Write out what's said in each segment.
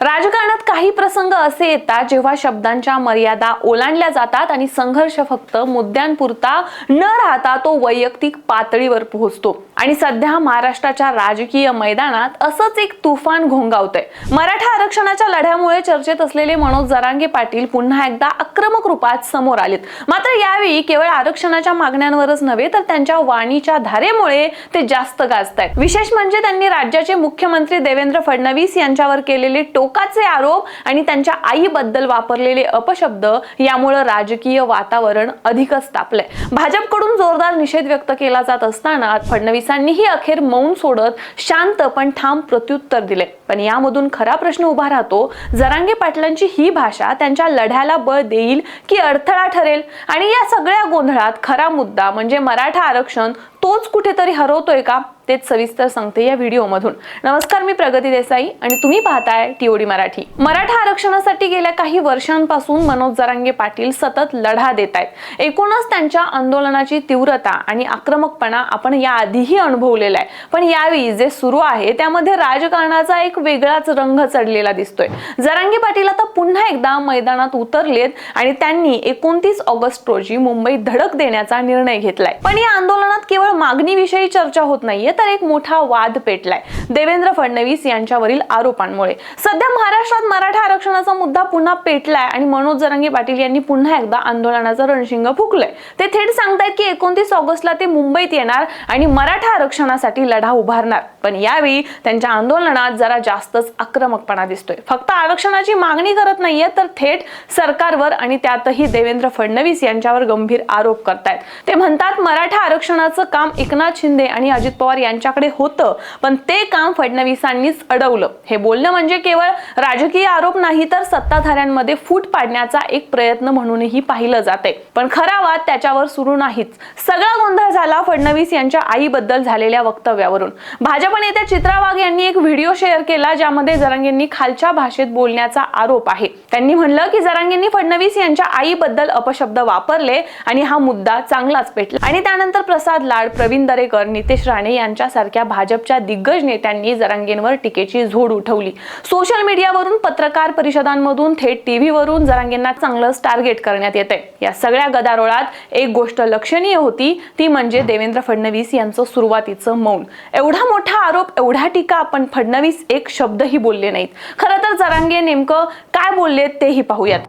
राजकारणात काही प्रसंग असे येतात जेव्हा शब्दांच्या मर्यादा ओलांडल्या जातात आणि संघर्ष फक्त मुद्द्यांपुरता न राहता तो वैयक्तिक पातळीवर पोहोचतो. आणि सध्या महाराष्ट्राच्या राजकीय मैदानात असंच एक तुफान घोंगावतंय. मराठा आरक्षणाच्या लढ्यामुळे चर्चेत असलेले मनोज जरांगे पाटील पुन्हा एकदा आक्रमक रूपात समोर आलेत. मात्र यावेळी केवळ आरक्षणाच्या मागण्यांवरच नव्हे तर त्यांच्या वाणीच्या धारेमुळे ते जास्त गाजतायत. विशेष म्हणजे त्यांनी राज्याचे मुख्यमंत्री देवेंद्र फडणवीस यांच्यावर केलेले टोकाचे आरोप आणि त्यांच्या आईबद्दल वापरलेले अपशब्द यामुळे राजकीय वातावरण अधिकच तापलंय. भाजपकडून जोरदार निषेध व्यक्त केला जात असताना फडणवीस पोलिसांनीही अखेर मौन सोडत शांत पण ठाम प्रत्युत्तर दिले. पण यामधून खरा प्रश्न उभा राहतो जरांगे पाटलांची ही भाषा त्यांच्या लढ्याला बळ देईल की अडथळा ठरेल? आणि या सगळ्या गोंधळात खरा मुद्दा म्हणजे मराठा आरक्षण तोच कुठेतरी हरवतोय का? तेच सविस्तर सांगते या व्हिडिओमधून. नमस्कार मी प्रगती देसाई आणि तुम्ही पाहताय टीओडी मराठी. मराठा आरक्षणासाठी गेल्या काही वर्षांपासून मनोज जरांगे पाटील सतत लढा देत आहेत. एकूणच त्यांच्या आंदोलनाची तीव्रता आणि आक्रमकपणा आपण याआधीही अनुभवलेला आहे. पण यावेळी जे सुरू आहे त्यामध्ये राजकारणाचा एक वेगळाच रंग चढलेला दिसतोय. जरांगे पाटील आता पुन्हा एकदा मैदानात उतरलेत आणि त्यांनी एकोणतीस ऑगस्ट रोजी मुंबईत धडक देण्याचा निर्णय घेतलाय. पण या आंदोलनात केवळ मागणीविषयी चर्चा होत नाहीये तर एक मोठा वाद पेटलाय. देवेंद्र फडणवीस यांच्यावरील आरोपांमुळे. सध्या महाराष्ट्रात मराठा आरक्षणाचा मुद्दा पुन्हा पेटलाय आणि मनोज जरांगे पाटील यांनी पुन्हा एकदा आंदोलनाचं रणशिंग फुकलंय. ते थेट सांगतायत की एकोणतीस ऑगस्टला ते मुंबईत येणार आणि मराठा आरक्षणासाठी लढा उभारणार. पण यावेळी त्यांच्या आंदोलनात जरा जास्तच आक्रमकपणा दिसतोय. फक्त आरक्षणाची मागणी करत नाहीये तर थेट सरकारवर आणि त्यातही देवेंद्र फडणवीस यांच्यावर गंभीर आरोप करतायत. ते म्हणतात मराठा आरक्षणाचं काम एकनाथ शिंदे आणि अजित पवार यांच्याकडे होतं पण ते काम फडणवीसांनीच अडवलं. हे बोलणं म्हणजे केवळ राजकीय आरोप नाही तर सत्ताधाऱ्यांमध्ये फूट पाडण्याचा एक प्रयत्न म्हणूनही पाहिलं जाते. पण खरा वाद त्याच्यावर सुरू नाहीच. सगळा गोंधळ झाला फडणवीस यांच्या आईबद्दल झालेल्या वक्तव्यावरून. भाजप नेत्या चित्रा वाघ यांनी एक व्हिडिओ शेअर केला ज्यामध्ये जरांगेंनी खालच्या भाषेत बोलण्याचा आरोप आहे. त्यांनी म्हणलं की जरांगेंनी फडणवीस यांच्या आईबद्दल अपशब्द वापरले आणि हा मुद्दा चांगलाच पेटला. आणि त्यानंतर प्रसाद लाड प्रवीण दरेकर नितेश राणे यांच्यासारख्या भाजपच्या दिग्गज नेत्यांनी जरांगेंवर टीकेची झोड उठवली. सोशल मीडियावरून पत्रकार परिषदांमधून थेट टीव्हीवरून जरांगेंना चांगलंच टार्गेट करण्यात येते या सगळ्या गदारोळात एक गोष्ट लक्षणीय होती ती म्हणजे देवेंद्र फडणवीस यांचं सुरुवातीचं मौन. एवढा मोठा आरोप एवढा टीका पण फडणवीस एक शब्दही बोलले नाहीत. खरं तर जरांगे नेमकं काय बोललेत तेही पाहूयात.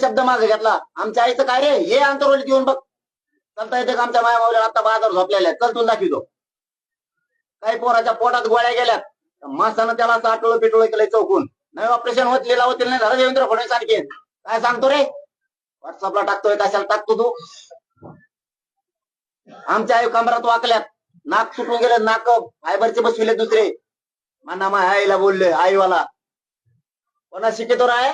शब्द मागे घेतला. आमच्या आईचं काय रे? हे आंतरवलीत येऊन बघ. चलता येते का आमच्या माया मावल्या आता बाजार झोपलेल्या चल तुला दाखवितो. काही पोराच्या पोटात गोळ्या गेल्यात. माणसानं त्याला असं आटोळ पिटोळ केलंय चौकून. नाही हो, ऑपरेशन होत लिहिला होतील नाही झालं देवेंद्र फडणवीस आणखी काय सांगतो रे? व्हॉट्सअपला टाकतोय कशाला टाकतो तू? आमच्या आई कमरात वाकल्यात. नाक सुटून गेले नाक फायबरचे बसविले दुसरे. म्हणा मा आईला बोलले आईवाला. कोणा शिकेतो आहे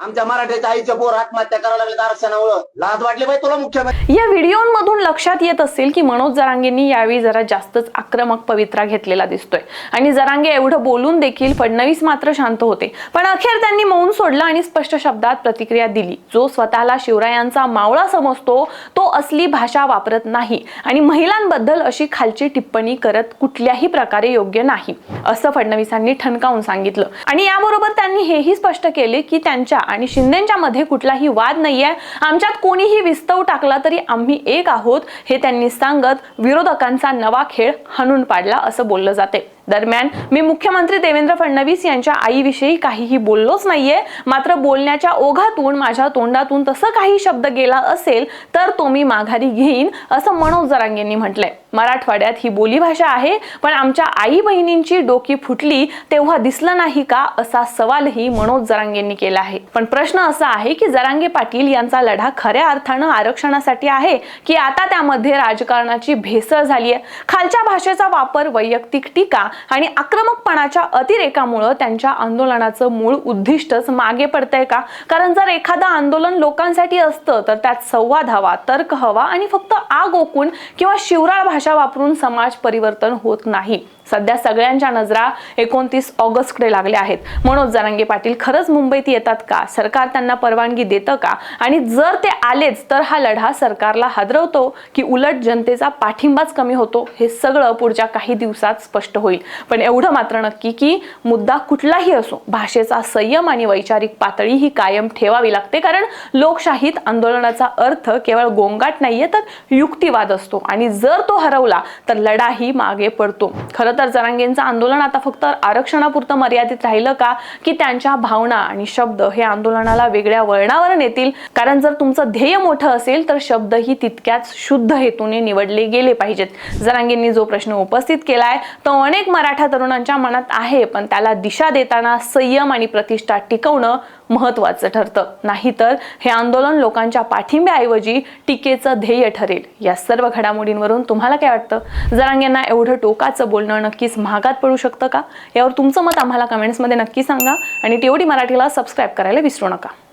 आमच्या मराठ्याच्या आईच्या पोर आत्महत्या करायला लागले आरक्षणामुळं लाज वाटली बाई तुला मुख्यमंत्री या व्हिडिओमधून लक्षात येत असेल की मनोज जरांगेंनी यावेळी जरा जास्तच आक्रमक पवित्रा घेतलेला दिसतोय. आणि जरांगे एवढं बोलून देखील फडणवीस मात्र शांत होते. पण अखेर त्यांनी मौन सोडलं आणि स्पष्ट शब्दात प्रतिक्रिया दिली. जो स्वतःला शिवरायांचा मावळा समजतो तो असली भाषा वापरत नाही. आणि महिलांबद्दल अशी खालची टिप्पणी करत कुठल्याही प्रकारे योग्य नाही असं फडणवीसांनी ठणकावून सांगितलं. आणि याबरोबर त्यांनी हेही स्पष्ट केले की त्यांच्या आणि शिंदेच्या मध्ये कुठलाही वाद नाहीये. आमच्यात कोणीही विस्तव टाकला तरी आम्ही एक आहोत हे त्यांनी सांगत विरोधकांचा नवा खेळ हाणून पाडला असं बोललं जाते. दरम्यान मी मुख्यमंत्री देवेंद्र फडणवीस यांच्या आईविषयी काहीही बोललोच नाहीये. मात्र बोलण्याच्या ओघातून माझ्या तोंडातून तसं काही शब्द गेला असेल तर तो मी माघारी घेईन असं मनोज जरांगेंनी म्हटलंय. मराठवाड्यात ही बोलीभाषा आहे पण आमच्या आई बहिणींची डोकी फुटली तेव्हा दिसलं नाही का असा सवालही मनोज जरांगेंनी केला आहे. पण प्रश्न असा आहे की जरांगे पाटील यांचा लढा खऱ्या अर्थानं आरक्षणासाठी आहे की आता त्यामध्ये राजकारणाची भेसळ झाली आहे खालच्या भाषेचा वापर वैयक्तिक टीका आणि आक्रमकपणाच्या अतिरेकामुळं त्यांच्या आंदोलनाचं मूळ उद्दिष्टच मागे पडतंय का? कारण जर एखादं आंदोलन लोकांसाठी असतं तर त्यात संवाद हवा तर्क हवा आणि फक्त आग ओकून किंवा शिवराळ भाषा वापरून समाज परिवर्तन होत नाही. सध्या सगळ्यांच्या नजरा एकोणतीस ऑगस्टकडे लागल्या आहेत. मनोज जरांगे पाटील खरंच मुंबईत येतात का? सरकार त्यांना परवानगी देतं का? आणि जर ते आलेच तर हा लढा सरकारला हादरवतो की उलट जनतेचा पाठिंबाच कमी होतो? हे सगळं पुढच्या काही दिवसात स्पष्ट होईल. पण एवढं मात्र नक्की की मुद्दा कुठलाही असो भाषेचा संयम आणि वैचारिक पातळी ही कायम ठेवावी लागते. कारण लोकशाहीत आंदोलनाचा अर्थ केवळ गोंगाट नाहीये तर युक्तिवाद असतो. आणि जर तो हरवला तर लढाही मागे पडतो. खरं तर जरांगेंचं आंदोलन आता फक्त आरक्षणापुरतं मर्यादित राहिलं का? की त्यांच्या भावना आणि शब्द हे आंदोलनाला वेगळ्या वळणावर नेतील कारण जर तुमचं ध्येय मोठं असेल तर शब्दही तितक्याच शुद्ध हेतूने निवडले गेले पाहिजेत. जरांगेंनी जो प्रश्न उपस्थित केलाय तो अनेक मराठा तरुणांच्या मनात आहे पण त्याला दिशा देताना संयम आणि प्रतिष्ठा टिकवणं महत्वाचं ठरतं. नाहीतर हे आंदोलन लोकांच्या पाठिंब्याऐवजी टीकेचं ध्येय ठरेल. या सर्व घडामोडींवरून तुम्हाला काय वाटतं? जरांगेंना एवढं टोकाचं बोलणं नक्कीच महागात पडू शकतं का? यावर तुमचं मत आम्हाला कमेंट्समध्ये नक्की सांगा आणि टीओडी मराठीला सबस्क्राईब करायला विसरू नका.